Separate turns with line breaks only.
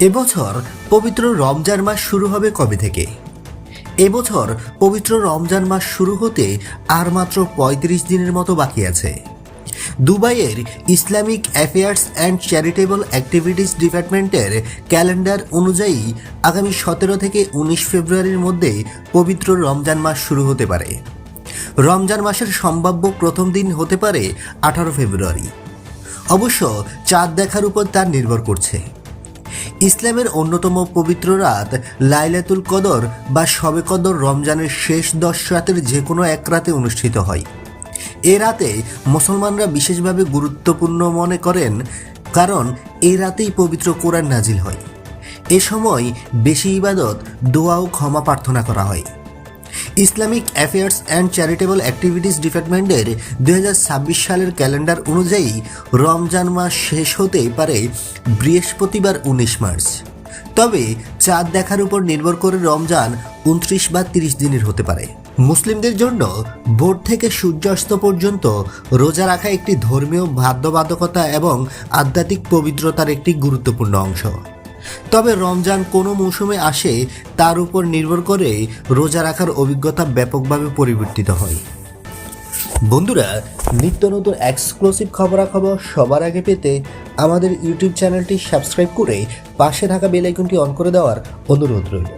এবছর পবিত্র রমজান মাস শুরু হবে কবে থেকে? এবছর পবিত্র রমজান মাস শুরু হতে আর মাত্র পঁয়ত্রিশ দিনের মতো বাকি আছে। দুবাইয়ের Islamic affairs and charitable activities ডিপার্টমেন্টের ক্যালেন্ডার অনুযায়ী আগামী সতেরো থেকে উনিশ ফেব্রুয়ারির মধ্যে পবিত্র রমজান মাস শুরু হতে পারে। রমজান মাসের সম্ভাব্য প্রথম দিন হতে পারে আঠারো ফেব্রুয়ারি। অবশ্য চাঁদ দেখার উপর তার নির্ভর করছে। ইসলামের অন্যতম পবিত্র রাত লাইলাতুল কদর বা শবে কদর রমজানের শেষ দশ রাতের যে কোনো এক রাতে অনুষ্ঠিত হয়। এ রাতে মুসলমানরা বিশেষভাবে গুরুত্বপূর্ণ মনে করেন, কারণ এ রাতেই পবিত্র কোরআন নাজিল হয়। এ সময় বেশি ইবাদত, দোয়া ও ক্ষমা প্রার্থনা করা হয়। Islamic affairs and charitable activities ডিপার্টমেন্টের দুই হাজার ছাব্বিশ সালের ক্যালেন্ডার অনুযায়ী রমজান মাস শেষ হতে পারে বৃহস্পতিবার উনিশ মার্চ। তবে চাঁদ দেখার উপর নির্ভর করে রমজান উনত্রিশ বা তিরিশ দিনের হতে পারে। মুসলিমদের জন্য ভোর থেকে সূর্যাস্ত পর্যন্ত রোজা রাখা একটি ধর্মীয় বাধ্যবাধকতা এবং আধ্যাত্মিক পবিত্রতার একটি গুরুত্বপূর্ণ অংশ। তবে রমজান কোনো মৌসুমে আসে, তার উপর নির্ভর করে রোজা রাখার অভিজ্ঞতা ব্যাপকভাবে পরিবর্তিত হয়। বন্ধুরা, নিত্য নতুন এক্সক্লুসিভ খবরাখবর সবার আগে পেতে আমাদের ইউটিউব চ্যানেলটি সাবস্ক্রাইব করে পাশে থাকা বেল আইকনটি অন করে দেওয়ার অনুরোধ রইল।